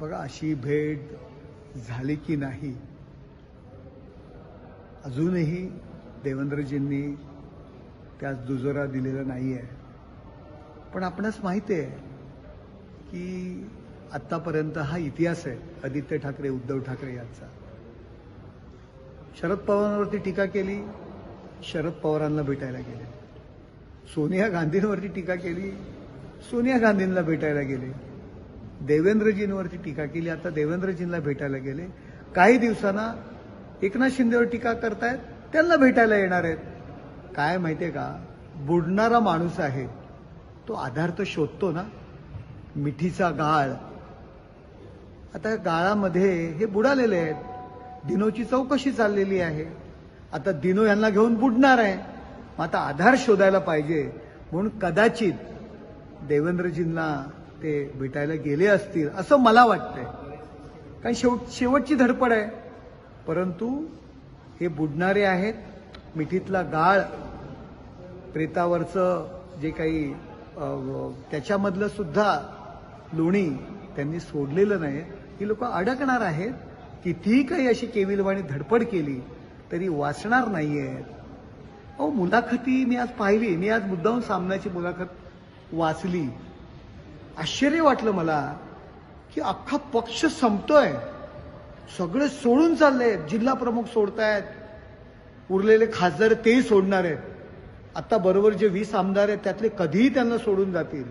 बघा अशी भेट झाली की नाही अजूनही देवेंद्रजींनी त्यास दुजोरा दिलेला नाही आहे पण आपणास माहिती आहे की आत्तापर्यंत हा इतिहास आहे आदित्य ठाकरे उद्धव ठाकरे यांचा. शरद पवारांवरती टीका केली शरद पवारांना भेटायला गेले. सोनिया गांधींवरती टीका केली सोनिया गांधींना भेटायला गेले. देवेंद्रजींवरती टीका केली. आता देवेंद्रजींना भेटायला गेले. काही दिवसांना एकनाथ शिंदेवर टीका करतायत. त्यांना भेटायला येणार आहेत. काय माहितीये का? बुडणारा माणूस आहे. तो आधार तर शोधतो ना. मिठीचा गाळ. आता गाळामध्ये हे बुडालेले आहेत. दिनोची चौकशी चाललेली आहे. आता दिनो यांना घेऊन बुडणार आहे. मग आता आधार शोधायला पाहिजे. म्हणून कदाचित देवेंद्रजींना ते भेटायला गेले असतील असं मला वाटतंय. कारण शेवट शेवटची धडपड आहे. परंतु हे बुडणारे आहेत मिठीतला गाळ. प्रेतावरचं जे काही त्याच्यामधलं सुद्धा लोणी त्यांनी सोडलेलं नाही. ही लोक अडकणार आहेत. कितीही काही अशी केविलवाणी धडपड केली तरी वाचणार नाही आहेत अहो मुलाखती मी आज पाहिली. मी आज मुद्दाहून सामन्याची मुलाखत वाचली. आश्चर्य वाटलं मला की अख्खा पक्ष संपतोय. सगळे सोडून चालले जिल्हा प्रमुख सोडतायत. उरलेले खासदार तेही सोडणार आहेत. आता बरोबर जे वीस आमदार आहेत त्यातले कधीही त्यांना सोडून जातील.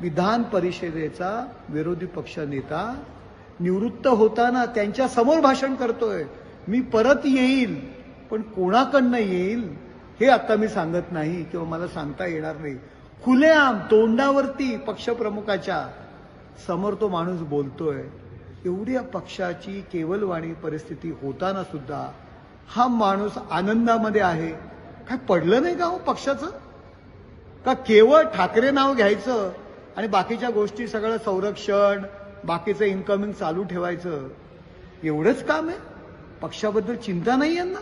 विधान परिषदेचा विरोधी पक्ष नेता निवृत्त होताना त्यांच्यासमोर भाषण करतोय. मी परत येईल पण कोणाकडनं येईल हे आता मी सांगत नाही किंवा मला सांगता येणार नाही. खुलेआम तोंडावरती पक्षप्रमुखाच्या समोर तो माणूस बोलतोय. एवढ्या पक्षाची केवलवाणी परिस्थिती होताना सुद्धा हा माणूस आनंदामध्ये आहे. काय पडलं नाही का हो पक्षाचं? का केवळ ठाकरे नाव घ्यायचं आणि बाकीच्या गोष्टी सगळं संरक्षण बाकीचं इन्कमिंग चालू ठेवायचं? एवढंच काम आहे? पक्षाबद्दल चिंता नाही यांना?